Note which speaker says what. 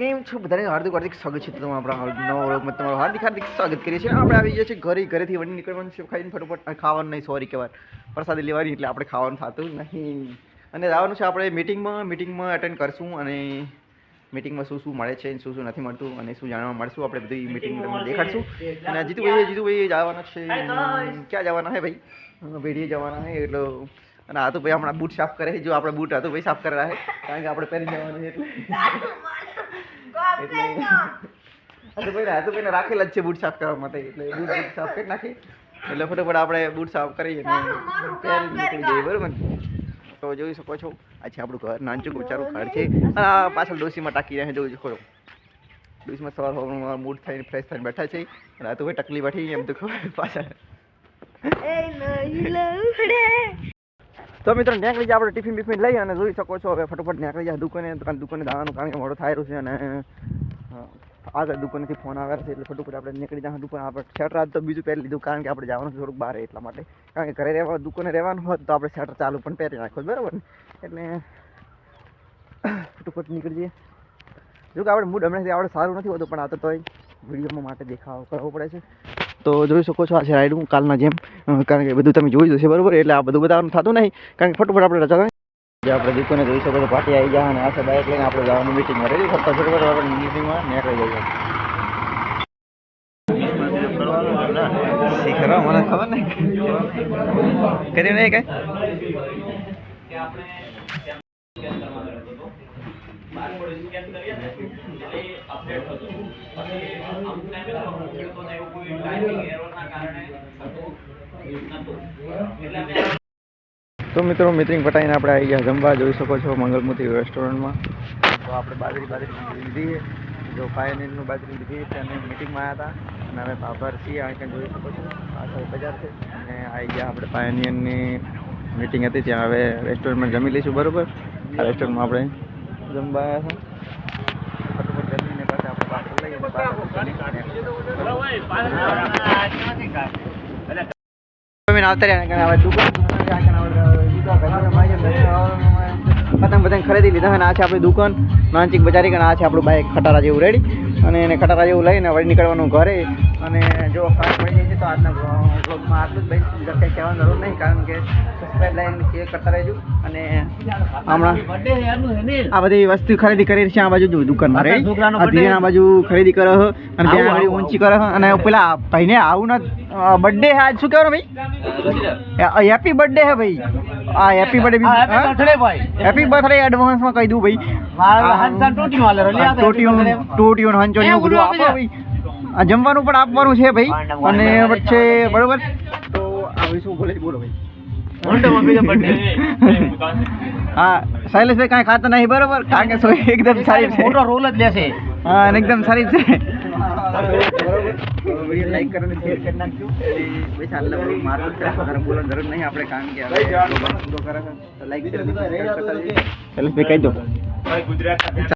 Speaker 1: કેમ છો બધાને? હાર્દિક હાર્દિક સ્વાગત છે તમારા આપણા નવા વ્લોગમાં તમારું હાર્દિક હાર્દિક સ્વાગત કરીએ છીએ. આપણે આવી ગયા છીએ ઘરે ઘરેથી વળી નીકળવાનું છે. ખાઈને ફટોફટ ખાવાનું નહીં સોરી કહેવાય. પ્રસાદી લેવાની એટલે આપણે ખાવાનું થતું નહીં. અને જવાનું છે આપણે મિટિંગમાં મિટિંગમાં અટેન્ડ કરશું અને મિટિંગમાં શું શું મળે છે શું શું નથી મળતું અને શું જાણવા મળશું. આપણે બધી મિટિંગ તમને દેખાડશું. અને જીતુભાઈ જીતુભાઈ જવાના છે. ક્યાં જવાના હે ભાઈ? ભેડીએ જવાના હે એટલે અને આ તો ભાઈ હમણાં બૂટ સાફ કરે છે. જો આપણે બૂટ હતું ભાઈ સાફ કરેલા છે કારણ કે આપણે પહેરી જવાનું એટલે. એટલે ભાઈ આ તો ભાઈને રાખેલા જ છે બૂટ સાફ કરવા માટે એટલે બૂટ બૂટ સાફ કરી નાખી. એટલે ફટાફટ આપણે બૂટ સાફ કરીએ પહેરી નીકળી જઈએ બરાબર તો જોઈ શકો છો આ છે આપણું ઘર નાનચું વિચારું ઘર છે. અને આ પાછળ ડોસીમાં ટાંકી રહ્યા જોઈ શકો છો. ડોસીમાં સવાર હોવાનું મૂડ થઈને ફ્રેશ થઈને બેઠા છે. અને આ તો ભાઈ ટકલી બેઠી એમ તો ખબર પાછળ. તો મિત્રો નીકળી જાય આપણે ટિફિન બિફિન લઈ અને જોઈ શકો છો હવે ફટોફટ નીકળી જાય દુકાને, દુકાન દુકાને જવાનું કારણ કે મોડું થાય છે અને આગળ દુકાનેથી ફોન આવે છે એટલે ફટોફટ આપણે નીકળી જાય દુકાન. આપણે શેટર આજ તો બીજું પહેરી લીધું કારણ કે આપણે જવાનું થોડુંક બહાર એટલા માટે. કારણ કે ઘરે રહેવા દુકાને રહેવાનું હોત તો આપણે શેટર ચાલુ પણ પહેરી નાખો બરાબર ને? એટલે ફટોફટ નીકળી જઈએ જો કે આપણે મૂડ હમણાંથી આપણે સારું નથી હોતું, પણ આ તો તોય વિડીયોમાં માટે દેખાવ કરવો પડે છે. તો જોઈ શકો છો આ છે રાઈડ કાલના જેમ કારણ કે બધું તમે જોઈ જશે બરોબર? એટલે આ બધું બતાવવાનું થતું નહીં, કારણ કે ફટોફટ આપણે રજા જે આપણે દુકાને જોઈ શકો છો પાર્ટી આવી જાય અને આ બાઇક લઈને આપણે જવાનું મિટિંગમાં રેડી ફટોફટ આપણે મિટિંગમાં નીકળી જઈએ. મને ખબર નહીં. કર્યું નહીં કઈ? તો મિત્રો, મિત્રિંગ પટાઈને આપણે આવી ગયા. જમવા જોઈ શકો છો મંગલમૂર્તિ રેસ્ટોરન્ટમાં. તો આપણે બાજરી બાજરી લીધી. જો પાયનીરનું બાજરી લીધી. અને મિટિંગમાં આવ્યા હતા. અને હવે ભાભાર છીએ. આ જોઈ શકો છો. પાછળ બજાર છે. અને આવી ગયા આપણે પાયનીરની મિટિંગ હતી. ત્યાં હવે રેસ્ટોરન્ટમાં જમી લઈશું. બરાબર? આ રેસ્ટોરન્ટમાં આપણે જમવા આવ્યા પતંગ ખરીદી લીધા અને આ છે આપણી દુકાન. નાનચીક બજારી અને આ છે આપણું બાઈક, ખટારા જેવું રેડી અને એને ખટારા જેવું લઈને વળી નીકળવાનું ઘરે. અને જો ખાસ મળી જાય છે તો આજના બ્લોગમાં આટલું જ ભાઈ કંઈ કહેવાની જરૂર નહીં કારણ કે સબસ્ક્રાઈબ લાઈન શેર કરતા રહેજો. અને હમણાં આ બધી વસ્તુ ખરીદી કરી છે આ બાજુ જો દુકાનમાં આ ધીરે આ બાજુ ખરીદી કરો. છે અને ત્યાં આગળ ઊંચી કરે. છે અને પેલા ભાઈને આવું ના બર્થડે આજ શું કહેવાનું ભાઈ? હેપી બર્થડે હે ભાઈ. આ હેપી બર્થડે હેપી બર્થડે એડવાન્સમાં કહી દઉં ભાઈ. ટોટીઓ ટોટીઓ હંચો ને એવું બધું આપો ભાઈ. આ જમવાનું પણ આપવાનું છે ભાઈ. અને વચ્ચે બરોબર? તો શું બોલે બોલો ભાઈ. હા શૈલેષભાઈ કાંઈ ખાતા નહીં બરોબર? કારણ કે એકદમ સારી છે.
Speaker 2: મોટો રોલ જ લેશે
Speaker 1: હા અને એકદમ સારી છે. વીડિયો લાઈક કરીને શેર કરી નાખજો અને ભાઈ ચાલે મારું છે વધારે બોલવાની જરૂર નહીં આપણે કારણ કે હવે પૂરો કરે છે તો લાઈક શેર સબસ્ક્રાઇબ કરતા કહી દો.